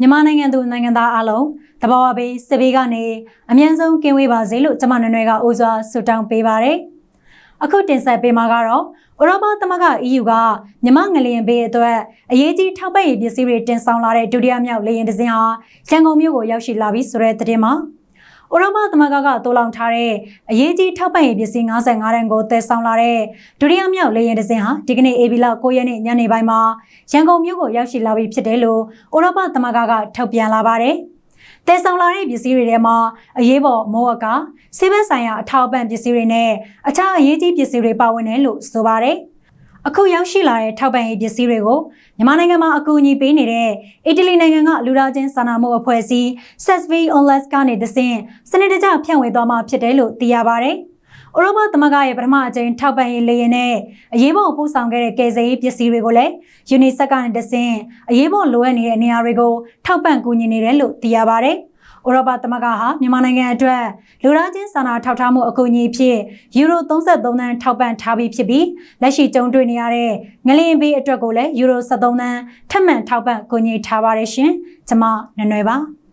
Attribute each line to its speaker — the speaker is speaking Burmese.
Speaker 1: မြန်မာနိုင်ငံသူနိုင်ငံသားအလုံးတဘာဝဘေးစစ်ဘေးကနေအမြန်ဆုံးကင်းဝေးပါစေလို့ကျွန်မနွယ်နွယ်ကအိုးစွာဆုတောင်းပေးပါရယ်အခုတင်ဆက်ပေးမှာကတော့ဥရောပသမဂ္ဂ EU ကမြမငလျင်ဘေးအတွက်အရေးကြီးထောက်ပံ့ရေးပစ္စည်းတွေတင်ဆောင်လာတဲ့ဒုတိယမြောက်လေယာဉ်တစ်စင်းဟာရန်ကုန်မြို့ကိုရောက်ရှိလာပြီဆိုတဲ့သတင်းမှာ ဥရောပသမဂ္ဂကတိုးလောင်ထားတဲ့အရေးကြီးထောက်ပံ့ရေးပစ္စည်း55တန်းကိုတည်ဆောင်လာတဲ့ဒုတိယမြောက်လေယာဉ်တစ်စင်းဟာဒီကနေ့ AB လ9ရက်နေ့ညနေပိုင်းမှာရန်ကုန်မြို့ကိုရောက်ရှိလာပြီဖြစ်တယ်လို့ဥရောပသမဂ္ဂကထုတ်ပြန်လာပါတယ်။တည်ဆောင်လာတဲ့ပစ္စည်းတွေထဲမှာအရေးပေါ်မိုးအကာဆေးဘက်ဆိုင်ရာအထောက်အပံ့ပစ္စည်းတွေနဲ့အခြားအရေးကြီးပစ္စည်းတွေပါဝင်တယ်လို့ဆိုပါတယ်။ အခုရောက်ရှိလာတဲ့ထောက်ပံ့ရေးပစ္စည်းတွေကိုမြန်မာနိုင်ငံမှာအကူအညီပေးနေတဲ့အီတလီနိုင်ငံကလူသားချင်းစာနာမှုအဖွဲ့အစည်း SESV Onlus ကနေတဆင့်စနစ်တကျဖြန့်ဝေသွားမှာဖြစ်တယ်လို့သိရပါတယ်။ဥရောပသမဂ္ဂရဲ့ပထမအကြိမ်ထောက်ပံ့ရေးလေယာဉ်နဲ့အရေးပေါ်ပို့ဆောင်ခဲ့တဲ့ကယ်ဆယ်ရေးပစ္စည်းတွေကိုလည်း UNICEF ကနေတဆင့်အရေးပေါ်လိုအပ်နေတဲ့နေရာတွေကိုထောက်ပံ့ကူညီနေတယ်လို့သိရပါတယ်။ ဥရောပသမဂ္ဂဟာမြန်မာနိုင်ငံအတွက်လူသားချင်းစာနာထောက်ထားမှုအကူအညီဖြစ်ယူရို33သန်းထောက်ပံ့ထားပြီးဖြစ်ပြီးလက်ရှိကြုံတွေ့နေရတဲ့ငလျင်ဘေးအတွက်ကိုလည်းယူရို73သန်းထပ်မံထောက်ပံ့ကူညီထားပါတယ်ရှင်။ကျွန်မနွယ်နွယ်ပါ။